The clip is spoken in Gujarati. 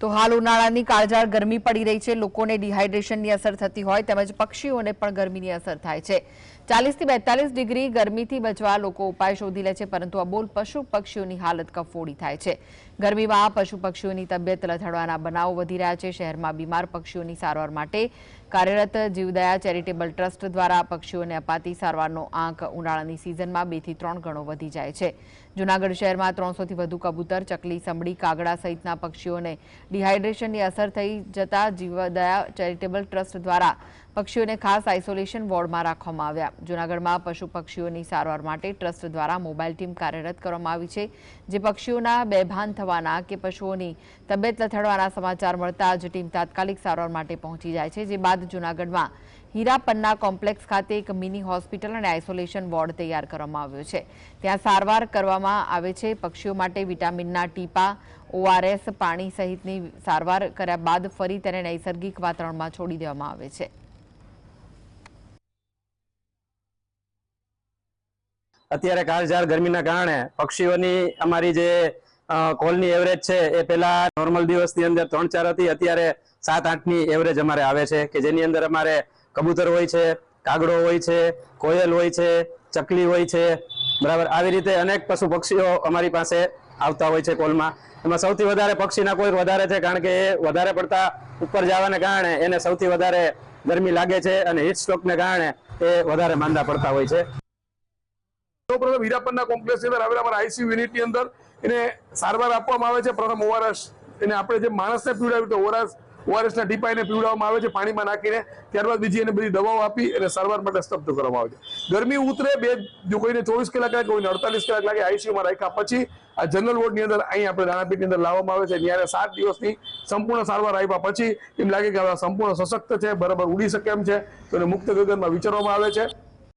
તો હાલ ઉનાળાની કાળઝાળ ગરમી પડી રહી છે. લોકોને ડિહાઇડ્રેશનની અસર થતી હોય તેમજ પક્ષીઓને પણ ગરમીની અસર થાય છે. ચાલીસથી બેતાલીસ ડિગ્રી ગરમીથી બચવા લોકો ઉપાય શોધી લે છે, પરંતુ અબોલ પશુ પક્ષીઓની હાલત કફોડી થાય છે. ગરમીમાં પશુ પક્ષીઓની તબિયત લથડવાના બનાવો વધી રહ્યા છે. શહેરમાં બીમાર પક્ષીઓની સારવાર માટે કાર્યરત જીવદયા ચેરિટેબલ ટ્રસ્ટ દ્વારા પક્ષીઓને અપાતી સારવારનો આંક ઉનાળાની સિઝનમાં બેથી ત્રણ ગણો વધી જાય છે. જૂનાગઢ શહેરમાં ત્રણસોથી વધુ કબૂતર, ચકલી સમડી કાગડા સહિતના પક્ષીઓને ડિહાઇડ્રેશનની અસર થઈ જતા જીવદયા ચેરિટેબલ ટ્રસ્ટ દ્વારા પક્ષીઓને ખાસ આઇસોલેશન વોર્ડમાં રાખવામાં આવ્યા. જૂનાગઢમાં પશુ પક્ષીઓની સારવાર માટે ટ્રસ્ટ દ્વારા મોબાઈલ ટીમ કાર્યરત કરવામાં આવી છે, જે પક્ષીઓના બેભાન થવાના કે પશુઓની તબિયત લથડવાના સમાચાર મળતા જ ટીમ તાત્કાલિક સારવાર માટે પહોંચી જાય છે, જે બાદ જૂનાગઢમાં હીરાપન્ના કોમ્પ્લેક્સ ખાતે એક મિની હોસ્પિટલ અને આઇસોલેશન વોર્ડ તૈયાર કરવામાં આવ્યો છે. ત્યાં સારવાર કરવામાં આવે છે, પક્ષીઓ માટે વિટામિનના ટીપા, ઓઆરએસ, પાણી સહિતની સારવાર કર્યા બાદ ફરી તેને નૈસર્ગિક વાતાવરણમાં છોડી દેવામાં આવે છે. અત્યારે કાળઝાળ ગરમીના કારણે પક્ષીઓની અમારી જે કોલની એવરેજ છે, એ પહેલા નોર્મલ દિવસની અંદર ત્રણ ચાર હતી, અત્યારે સાત આઠની એવરેજ અમારે આવે છે, કે જેની અંદર અમારે કબૂતર હોય છે, કાગડો હોય છે, કોયલ હોય છે, ચકલી હોય છે, બરાબર. આવી રીતે અનેક પશુ પક્ષીઓ અમારી પાસે આવતા હોય છે કોલમાં. એમાં સૌથી વધારે પક્ષીના કોઈ વધારે છે, કારણ કે એ વધારે પડતા ઉપર જવાને કારણે એને સૌથી વધારે ગરમી લાગે છે અને હીટ સ્ટ્રોકને કારણે એ વધારે માંદા પડતા હોય છે. સૌપ્રથમ હીરાપરના કોમ્પ્લેક્સની અંદર આવેલા અમારા આઈસીયુ યુનિટની અંદર એને સારવાર આપવામાં આવે છે. પ્રથમ ઓઆરએસ એને આપણે જે માણસને પીવડાવ્યું તો ઓઆરએસ ઓઆરએસના ટીપા પીવડાવવામાં આવે છે પાણીમાં નાખીને. ત્યારબાદ બીજી એને બધી દવાઓ આપી અને સારવાર માટે સ્તબ્ધ કરવામાં આવે છે. ગરમી ઉતરે બે, જો કોઈને ચોવીસ કલાક લાગે, કોઈને અડતાલીસ કલાક લાગે આઈસીયુમાં રાખ્યા પછી આ જનરલ વોર્ડની અંદર અહીં આપણે દાણાપીઠની અંદર લાવવામાં આવે છે. ત્યારે સાત દિવસની સંપૂર્ણ સારવાર આપ્યા પછી એમ લાગે કે સંપૂર્ણ સશક્ત છે, બરાબર ઉડી શકે એમ છે. તો એને મુક્ત ગગનમાં વિચારવામાં આવે છે.